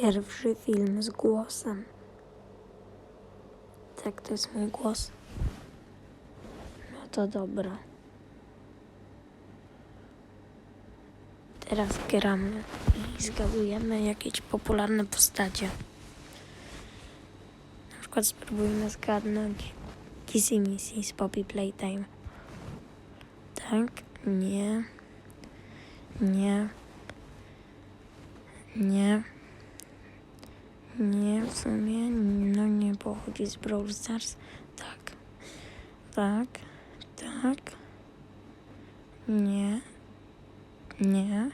Pierwszy film z głosem. Tak, to jest mój głos. No to dobra. Teraz gramy i zgadujemy jakieś popularne postacie. Na przykład spróbujmy zgadnąć Kissy Missy z Poppy Playtime. Tak, nie, nie, nie, nie, w sumie, no nie pochodzi z Brawl Stars. Tak, tak, tak, nie, nie,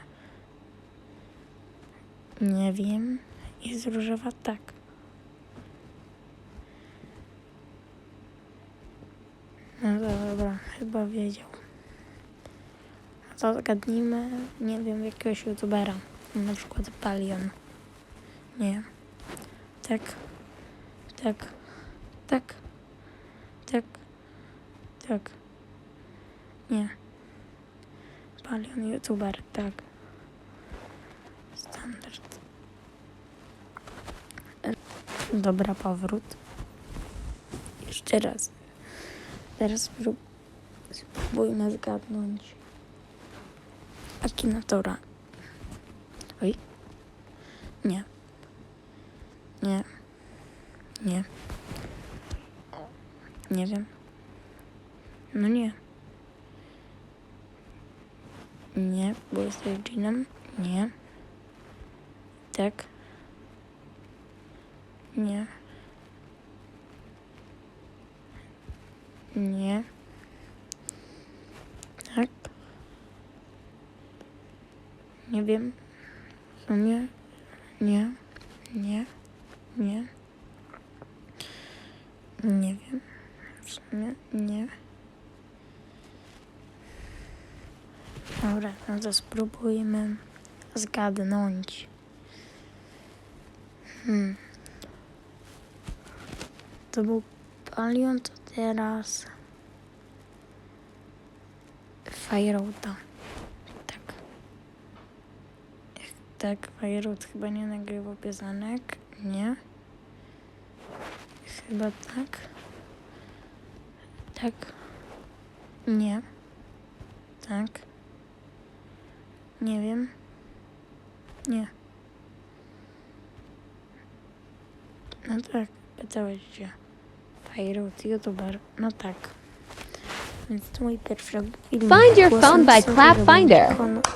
nie wiem, jest różowa, tak. No dobra, chyba wiedział. A to nie wiem, jakiegoś youtubera. Na przykład Palion. Nie. Tak. Tak. Tak. Tak. Tak. Nie. Palion youtuber, tak. Standard. Dobra, powrót. Jeszcze raz. Teraz sprób- spróbujmy zgadnąć. Akinatora. Oj. Nie. Nie. Nie. Nie wiem. No nie. Nie, bo jesteś dżinem. Nie. Tak. Nie. Nie. Tak. Nie wiem. W sumie nie. Nie. Nie. Nie wiem. W sumie nie. Dobra, no to spróbujmy zgadnąć. Hmm. To był Palion, to teraz Fireouta. Tak. Tak, Fireout chyba nie nagrywał piosenek. Nie. Chyba tak. Tak. Nie. Tak. Nie wiem. Nie. No tak, pytałeś się. Fireout, youtuber. No tak. Więc to mój pierwszy film. Find your phone by Clap Finder. A.